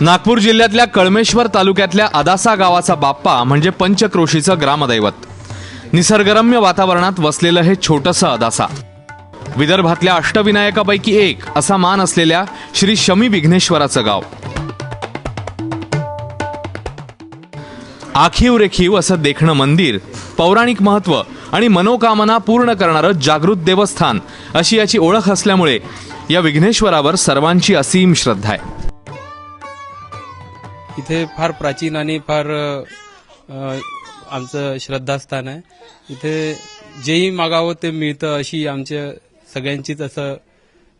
नागपूर जिल्ह्यातल्या कळमेश्वर तालुक्यातल्या अदासा गावाचा बाप्पा म्हणजे पंचक्रोशीचं ग्रामदैवत. निसर्गरम्य वातावरणात वसलेलं हे छोटंसं अदासा. विदर्भातल्या अष्टविनायकापैकी एक असा मान असलेल्या श्री शमी विघ्नेश्वराचं गाव. आखीव रेखीव असं देखणं मंदिर पौराणिक महत्त्व आणि मनोकामना पूर्ण करणारं जागृत देवस्थान अशी याची ओळख असल्यामुळे या विघ्नेश्वरावर सर्वांची असीम श्रद्धा आहे. इथे फार प्राचीन आणि फार आमचं श्रद्धास्थान आहे. इथे जेही मागावं ते मिळतं अशी आमच्या सगळ्यांचीच असं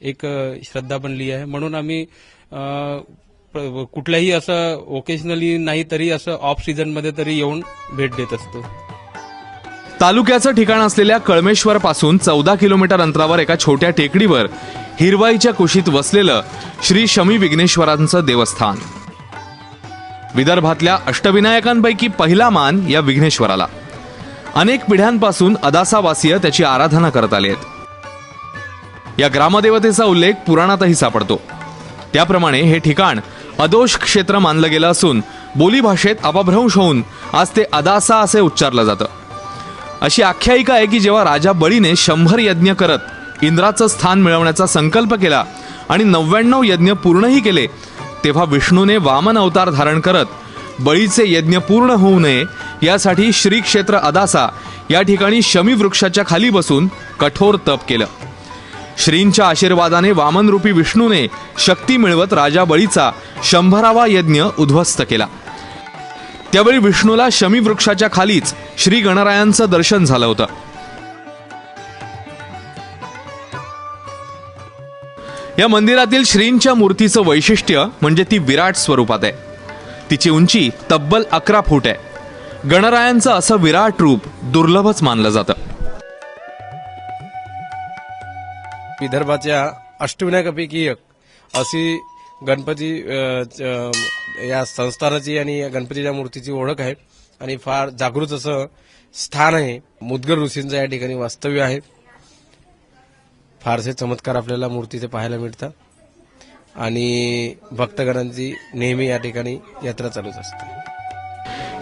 एक श्रद्धा बनली आहे. म्हणून आम्ही कुठल्याही असं ओकेशनली नाही तरी असं ऑफ सीझनमध्ये तरी येऊन भेट देत असतो. तालुक्याचं ठिकाण असलेल्या कळमेश्वर पासून चौदा किलोमीटर अंतरावर एका छोट्या टेकडीवर हिरवाईच्या कुशीत वसलेलं श्री शमी विघ्नेश्वरांचं देवस्थान. विदर्भातल्या अष्टविनायकांपैकी पहिला मान या विघ्नेश्वराला. अनेक पिढ्यांपासून अदासावासीय त्याची आराधना करत आले आहेत. या ग्रामदेवतेचा उल्लेख पुराणातही सापडतो. त्याप्रमाणे हे ठिकाण अदोष क्षेत्र मानलं गेलं असून बोलीभाषेत अपभ्रंश होऊन आज ते अदासा असे उच्चारलं जातं. अशी आख्यायिका आहे की जेव्हा राजा बळीने शंभर यज्ञ करत इंद्राचं स्थान मिळवण्याचा संकल्प केला आणि नव्याण्णव यज्ञ पूर्णही केले तेव्हा विष्णूने वामन अवतार धारण करत बळीचे यज्ञ पूर्ण होऊ नये यासाठी श्री क्षेत्र अदासा या ठिकाणी शमी वृक्षाच्या खाली बसून कठोर तप केलं. श्रींच्या आशीर्वादाने वामनरूपी विष्णूने शक्ती मिळवत राजा बळीचा शंभरावा यज्ञ उद्ध्वस्त केला. त्यावेळी विष्णूला शमी वृक्षाच्या खालीच श्री गणरायांचं दर्शन झालं होतं. या मंदिरातील श्रींच्या मूर्तीचं वैशिष्ट्य म्हणजे ती विराट स्वरूपात आहे. तिची उंची तब्बल अकरा फूट आहे. गणरायांचं असं विराट रूप दुर्लभच मानलं जातं. विदर्भाच्या अष्टविनायकापैकी एक. अशी गणपती या संस्थानाची आणि या गणपतीच्या मूर्तीची ओळख आहे. आणि फार जागृत असं स्थान आहे. मुदगर ऋषींचं या ठिकाणी वास्तव्य आहे. फारसे चमत्कार आपल्याला मूर्तीचे पाहायला मिळतात. आणि भक्तगणांची नेहमी या ठिकाणी यात्रा चालूच असते.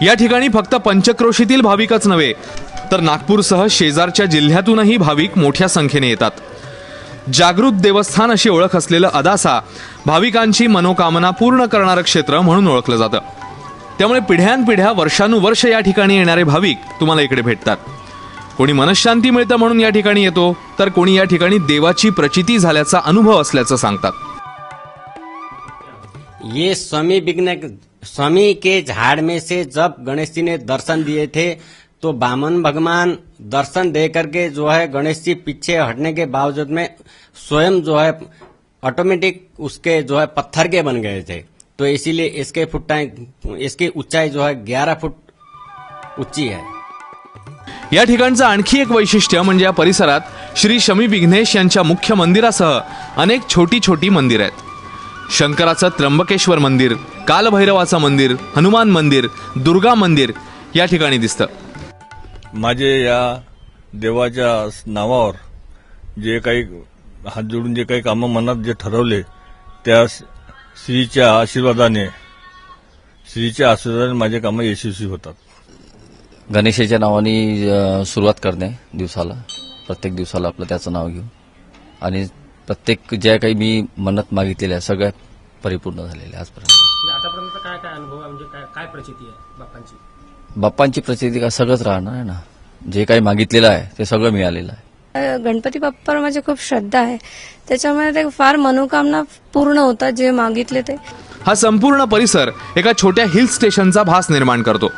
या ठिकाणी फक्त पंचक्रोशीतील भाविकच नव्हे तर नागपूरसह शेजारच्या जिल्ह्यातूनही भाविक मोठ्या संख्येने येतात. जागृत देवस्थान अशी ओळख असलेलं अदासा भाविकांची मनोकामना पूर्ण करणारं क्षेत्र म्हणून ओळखलं जातं. त्यामुळे पिढ्यानपिढ्या वर्षानुवर्ष या ठिकाणी येणारे भाविक तुम्हाला इकडे भेटतात. कोणी मनशांती मिळतं म्हणून या ठिकाणी येतो, तर कोणी या ठिकाणी देवाची प्रचिती झाल्याचा अनुभव असल्याचं सांगतात. ये स्वामी विघ्न स्वामी के झाड़ में से जब गणेश जी ने दर्शन दिए थे तो बामन भगवान दर्शन दे करके जो है गणेश जी पीछे हटने के बावजूद में स्वयं जो है ऑटोमेटिक उसके जो है पत्थर के बन गए थे। तो इसीलिए इसके फुटाई इसकी ऊंचाई जो है ग्यारह फुट ऊँची है। या ठिकाणचं आणखी एक वैशिष्ट्य म्हणजे या परिसरात श्री शमी विघ्नेश यांच्या मुख्य मंदिरासह अनेक छोटी छोटी मंदिर आहेत. शंकराचं त्र्यंबकेश्वर मंदिर कालभैरवाचं मंदिर हनुमान मंदिर दुर्गा मंदिर या ठिकाणी दिसतं. माझे या देवाच्या नावावर जे काही हात जोडून जे काही कामं मनात जे ठरवले त्या श्रीच्या आशीर्वादाने श्रीच्या आशीर्वादाने माझे कामं यशस्वी होतात. गणेशाच्या नावाने सुरुवात करणे दिवसाला. प्रत्येक दिवसाला आपलं त्याचं नाव घेऊन. आणि प्रत्येक ज्या काही मी मन्नत मागितलेल्या आहे सगळ्या परिपूर्ण झालेल्या आजपर्यंत. म्हणजे आतापर्यंत काय काय अनुभव आहे? म्हणजे काय काय प्रचिती आहे बाप्पांची? बाप्पांची प्रचिती का सगळंच राहणार आहे ना? जे काही मागितलेलं आहे ते सगळं मिळालेलं आहे. गणपती बाप्पावर माझी खूप श्रद्धा आहे. त्याच्यामुळे ते फार मनोकामना पूर्ण होतात जे मागितले ते. हा संपूर्ण परिसर एका छोट्या हिल स्टेशनचा भास निर्माण करतो.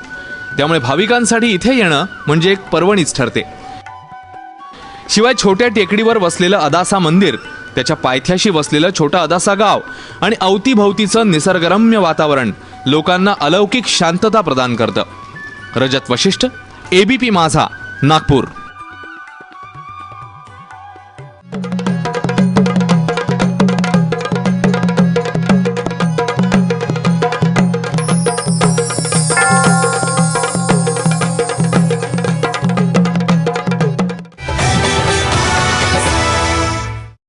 त्यामुळे भाविकांसाठी इथे येणं म्हणजे एक पर्वणीच ठरते. शिवाय छोट्या टेकडीवर वसलेलं अदासा मंदिर त्याच्या पायथ्याशी वसलेलं छोटं अदासा गाव आणि अवतीभवतीचं निसर्गरम्य वातावरण लोकांना अलौकिक शांतता प्रदान करतं. रजत वशिष्ठ एबीपी माझा नागपूर.